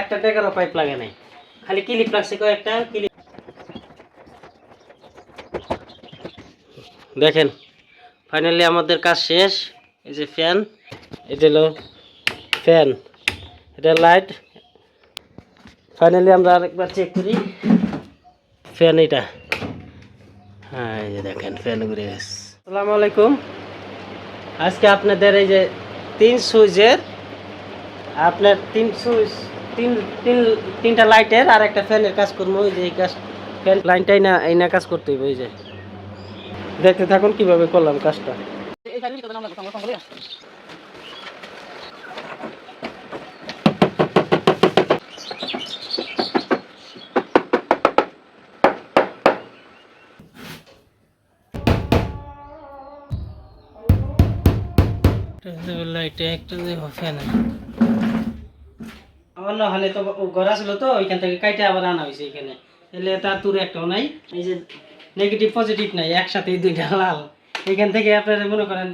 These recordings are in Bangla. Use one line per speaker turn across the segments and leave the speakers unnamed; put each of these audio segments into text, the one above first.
একটা টেকারও পাইপ লাগে নাই। খালি ক্লিপ লাগছে কয়েকটা ক্লিপ দেখেন ফাইনালি আমাদের কাজ শেষ। এই যে ফ্যান এটা হলো ফ্যান এটা লাইট ফাইনালি আমরা আরেকবার চেক করি। ফ্যান এটা। হ্যাঁ এই যে দেখেন ফ্যান ঘুরে গেছে। আসসালামু আলাইকুম। আজকে আপনাদের এই যে তিন সুইচের, আপনার তিন সুইচ তিন তিন, তিনটা লাইটের আর একটা ফ্যানের কাজ করব, ওই যে এই কাজ ফ্যান লাইনটাই না এই না কাজ করতে হবে ওই যে। দেখতে থাকুন কীভাবে করলাম কাজটা। লাইটে একটা ফ্যান আমার না হলে তো গড়া ছিল তো, ওইখান থেকে কাইটে আবার আনা হয়েছে এখানে। এলে তার তুরে একটাও নাই, এই যে নেগেটিভ পজিটিভ নাই একসাথে দুইটা লাল। এখান থেকে আপনারা মনে করেন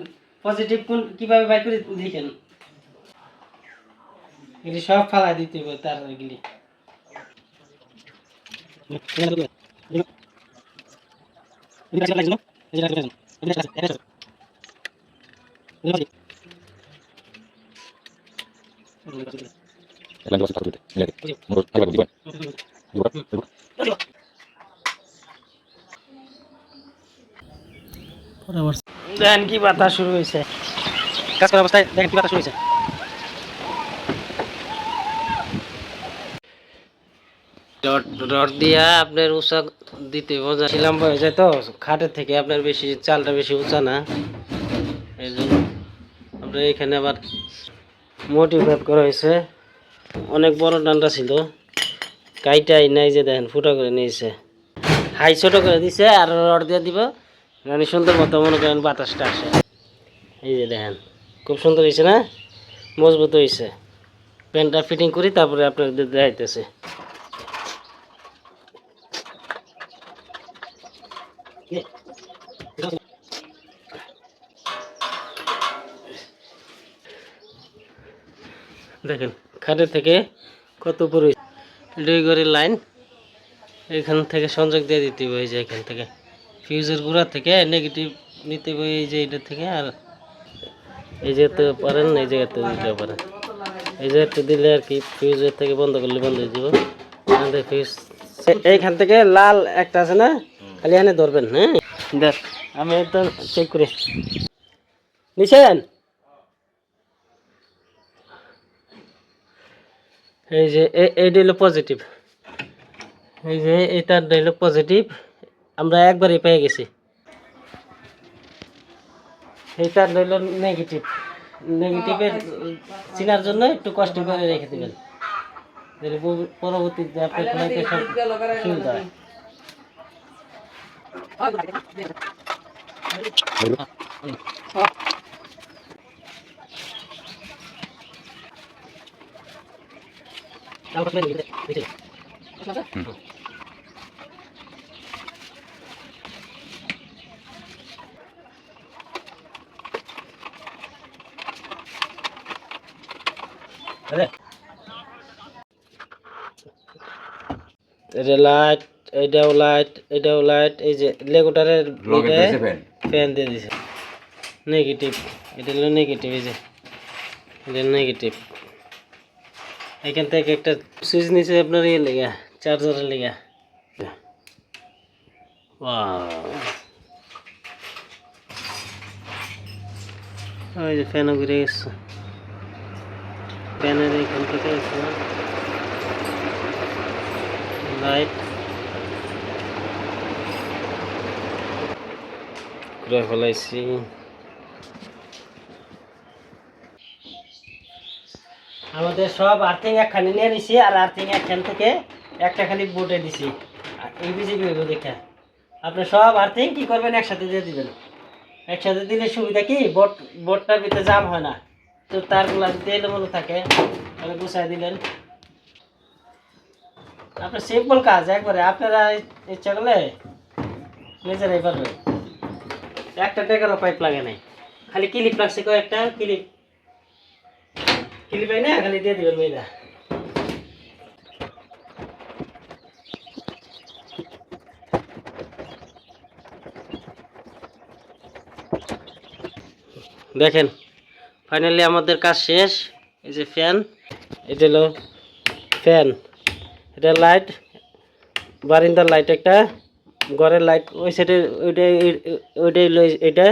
পজিটিভ কোন, কীভাবে বাই করে দেখেন? এগুলি সব ফালা দিতে হবে তার এগুলি। দেখেন কি বাতাস শুরু হয়েছে? কাজ করার অবস্থায় দেখেন কি বাতাস শুরু হয়েছে। রড রড দিয়া আপনার উঁচা দিতে মজা ছিলাম হয়ে যায় তো খাটের থেকে আপনার বেশি চালটা বেশি উঁচা না। এই জন্য আপনার এখানে আবার মোটিভেট করা হয়েছে। অনেক বড় ডান্ডা ছিল। কাইটাই নাই যে দেখেন, ফুটা করে নিয়েছে। হাই ছোট করে দিছে আর রড দিয়ে দিব। মানে সুন্দর মতো মনে করেন বাতাসটা আসে। এই যে দেখেন, খুব সুন্দর হয়েছে না? মজবুত হয়েছে। প্যান্টটা ফিটিং করি, তারপরে আপনাদের দেখাইতেছে। দেখেন খাটের থেকে কত উপরে দুই ঘরের লাইন। এখান থেকে সংযোগ দিয়ে দিতে হবে এই যে এখান থেকে। ফিউজের গুঁড়া থেকে নেগেটিভ নিতে হবে এই যে এটা থেকে আর এই যে তো পারেন এই জায়গাতে দিতে পারেন। এই জায়গাতে দিলে আর কি ফিউজের থেকে বন্ধ করলে বন্ধ হয়ে যাব। ফিউজ এইখান থেকে লাল একটা আছে না খালি এনে ধরবেন হ্যাঁ? দেখ আমি তো চেক করি। নিছেন? এই যে এ- এইটা হলো পজিটিভ এই যে এটা হলো পজিটিভ আমরা একবারই পেয়ে গেছি। এইটা হলো নেগেটিভ নেগেটিভের চিনার জন্য একটু কষ্ট করে রেখে দেবেন। তাহলে পর- পরবর্তীতে আপনার খোলাইতে সব সুবিধা এটা লাইট এটাও লাইট এটাও লাইট এই যে লেগুটারের ফ্যান দিয়ে দিছে। নেগেটিভ এটা হলো নেগেটিভ এই যে। এটা নেগেটিভ এখান থেকে একটা সুইচ নিচে আপনার ইয়ে লেগা চার্জারের লেগা। ওই যে ফ্যানও ঘুরে গেছে। ফ্যানের এখান থেকে লাইট ঘুরে আমাদের সব আর্থিং একখানে নিয়ে নিছি, আর আর্থিং একখান থেকে একটা খালি বোটে দিছি। আর এই বিজেপি হইব দেখা। আপনি সব আর্থিং কি করবেন একসাথে দিয়ে দিবেন? একসাথে দিলে সুবিধা কি? বোট, বোটটার ভিতরে জাম হয় না। তো তারগুলো যদি এলোমেলো থাকে, তাহলে গুছাই দিলেন আপনার সিম্পল কাজ, একবারে আপনারা ইচ্ছা করলে নিজেরাই পারবেন। একটা টেকারও পাইপ লাগে নাই। খালি ক্লিপ লাগছে কয়েকটা ক্লিপ দেখেন ফাইনালি আমাদের কাজ শেষ। এই যে ফ্যান এটা হলো ফ্যান এটা লাইট বারিন্দার লাইট একটা। ঘরের লাইট ওই সাইডে ওইটাই ওইটাই হলো এটা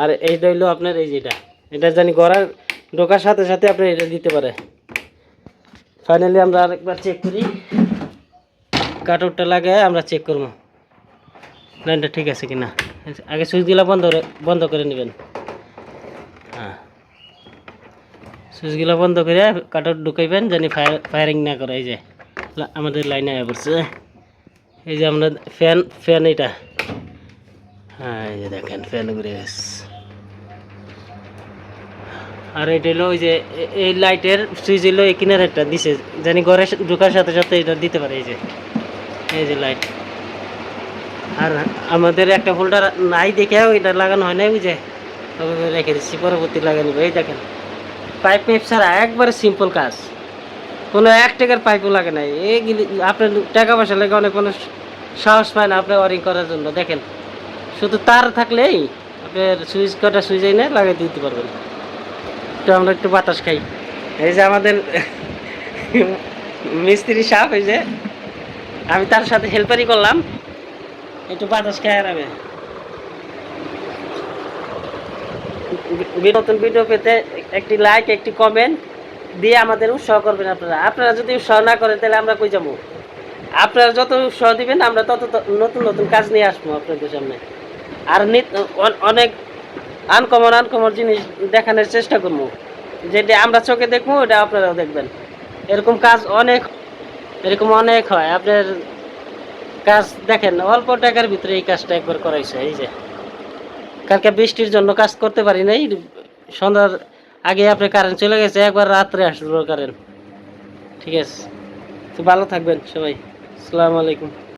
আর এইটা হইল আপনার এই যেটা। এটা জানি ঘরের ঢোকার সাথে সাথে আপনি এটা দিতে পারে। ফাইনালি আমরা আরেকবার চেক করি। কাটউটটা লাগে আমরা চেক করব। লাইনটা ঠিক আছে কিনা? আগে সুইচগুলো বন্ধ করে- বন্ধ করে নেবেন। হ্যাঁ। সুইচগুলো বন্ধ করে কাটআউট ঢুকাইবেন জানি ফায়ার ফায়ারিং না করে। এই যে আমাদের লাইনে আয়া পড়ছে। এই যে আমরা ফ্যান ফ্যান এটা। হ্যাঁ এই যে দেখেন ফ্যান ঘুরে গেছে। আর এটা হলো ওই যে এই লাইটের সুইচ হলো এই কিনারেরটা দিছে। জানি ঘরে ঢোকার সাথে সাথে এটা দিতে পারে এই যে। এই যে লাইট আর আমাদের একটা হোল্ডার নাই দেখে ওইটা লাগানো হয় নাই বুঝে রেখে দিচ্ছি, পরবর্তী লাগানো এই দেখেন পাইপ মেপ ছাড়া একবারে সিম্পল কাজ। কোনো এক টাকার পাইপও লাগে নাই। এইগুলি আপনার টাকা পয়সা লাগে অনেক কোনো সাহস পায় না আপনি ওয়ারিং করার জন্য। দেখেন, শুধু তার থাকলেই আপনার সুইচ কটা সুইচ এনে লাগিয়ে দিতে পারবেন। একটু আমরা একটু বাতাস খাই। এই যে আমাদের মিস্ত্রি সাপ এই যে, আমি তার সাথে হেল্পারই করলাম। একটু বাতাস খাই আর আমি। নতুন ভিডিও পেতে একটি লাইক একটি কমেন্ট দিয়ে আমাদের উৎসাহ করবেন আপনারা। আপনারা যদি উৎসাহ না করেন, তাহলে আমরা কই যাব? আপনারা যত উৎসাহ দিবেন, আমরা তত নতুন নতুন কাজ নিয়ে আসব আপনাদের সামনে। আর অনেক আনকমন আনকমন জিনিস দেখানোর চেষ্টা করব। যেটা আমরা চোখে দেখব, ওটা আপনারাও দেখবেন। এরকম কাজ অনেক, এরকম অনেক হয়। আপনার কাজ দেখেন, অল্প টাকার ভিতরে এই কাজটা একবার করাইছে, এই যে। কালকে বৃষ্টির জন্য কাজ করতে পারি নাই। সন্ধ্যার আগে আপনার কারেন্ট চলে গেছে, একবার রাত্রে আসলো কারেন্ট ঠিক আছে। তো ভালো থাকবেন সবাই। আসসালামু আলাইকুম।